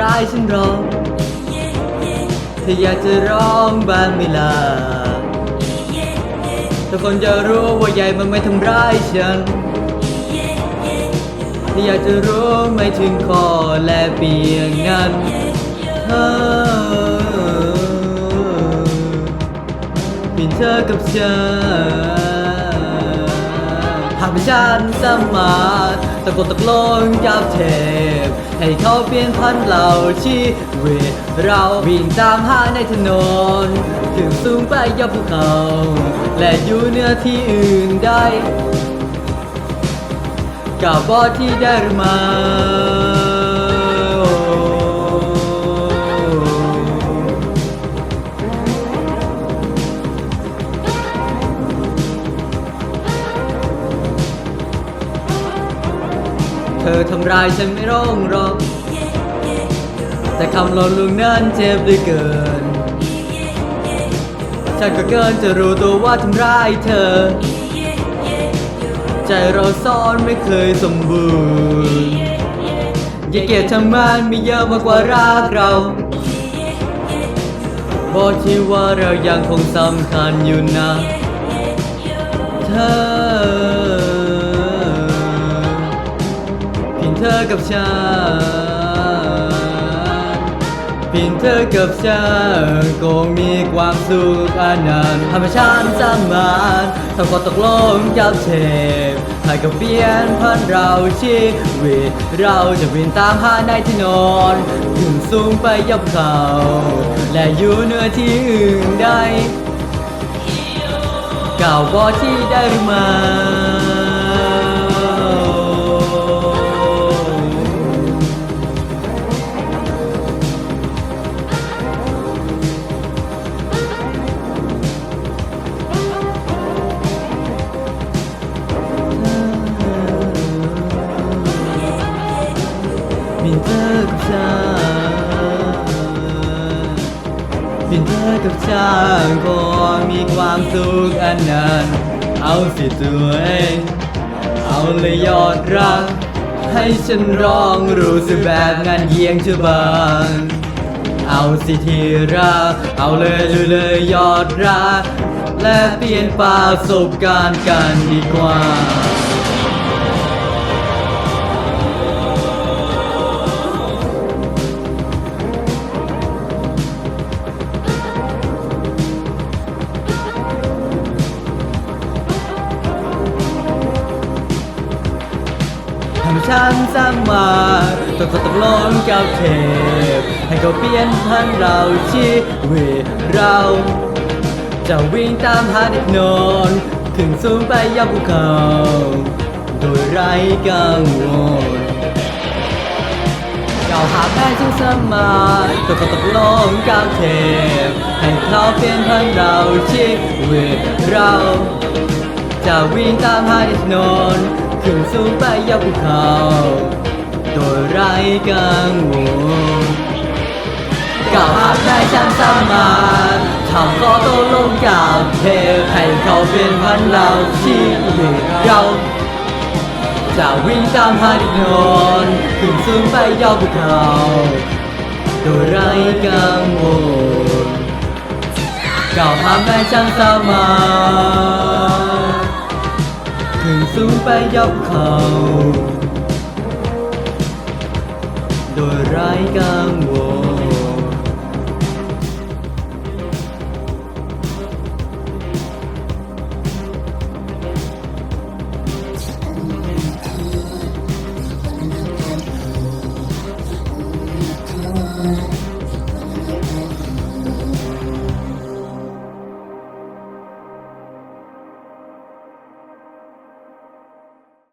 ร้ายฉันหรอกถ้าอยากจะร้องบ้างไม่ล่ะทุกคนจะรู้ว่าใหญ่มันไม่ทำร้ายฉันถ้าอยากจะรู้ไม่ถึงคอและเปียงนั้นเธอเป็นเธอกับฉันหากเป็นฉันสามารถตะโกนตะกลงกับเทพ ให้เขาเปลี่ยนพันเราชีวิตเราวิ่งตามหาในถนน ถึงสูงไปยอดภูเขา และอยู่เหนือที่อื่นได้ กับบอที่ได้ม เธอทำร้ายฉันไม่ร้องหรอกแต่คำหลอกลวงนั้นเจ็บเหลือเกิน ฉันก็เกินจะรู้ตัวว่าทำร้ายเธอ ใจเราซ่อนไม่เคยสมบูรณ์อย่าเกลียดทำมันมีเยอะมากกว่ารักเราบอกที่ว่าเรายังคงสำคัญอยู่นะ เธอ กับฉันเพียงเธอกับฉันคงมีความสุขอันนั้นทำให้ฉันสามารถทำข้อตกลงกับเทพให้กับเปลี่ยนพันเราชีวิตเราจะบินตามหาในที่นอนถึงสูงไปยับเขาและอยู่เหนือที่อื่นได้ก่าวบอที่ได้หรือไม่ บินเธอกับฉันก็มีความสุขอันนั้นเอาสิตัวเองเอาเลยยอดรัก ให้ฉันร้องรู้สึกแบบงานเยียงเชือบางเอาสิทีรักเอาเลยเลยเลยยอดรักและเปลี่ยนประสบการณ์กันดีกว่า ทำฉันสามารถตกตกลงกับเทพให้เขาเปลี่ยนพันเราชีวิตเรา จะวิ่งตามหาเด็กนอนขึ้นสูงไปยอดภูเขา โดยไร้กังวลก้าวหาแม่จึงสามารถตกตกลงกับเทพให้เขาเปลี่ยนพันเราชีวิตเรา จะวิ่งตามหาถนอน ขึ้นสูงไปยอดภูเขาโดยไร้กังวลก้าวหาได้ฉันสามารถทำข้อตกลงกับเทพให้เขาเป็นพันเราชีวิตเราจะวิ่งตามหาถนนขึ้นสูงไปยอดภูเขาโดยไร้กังวลก้าวผ่านแม่ช่างสามารถขึ้น สูงไปยอบเขาโดยไร้กังวล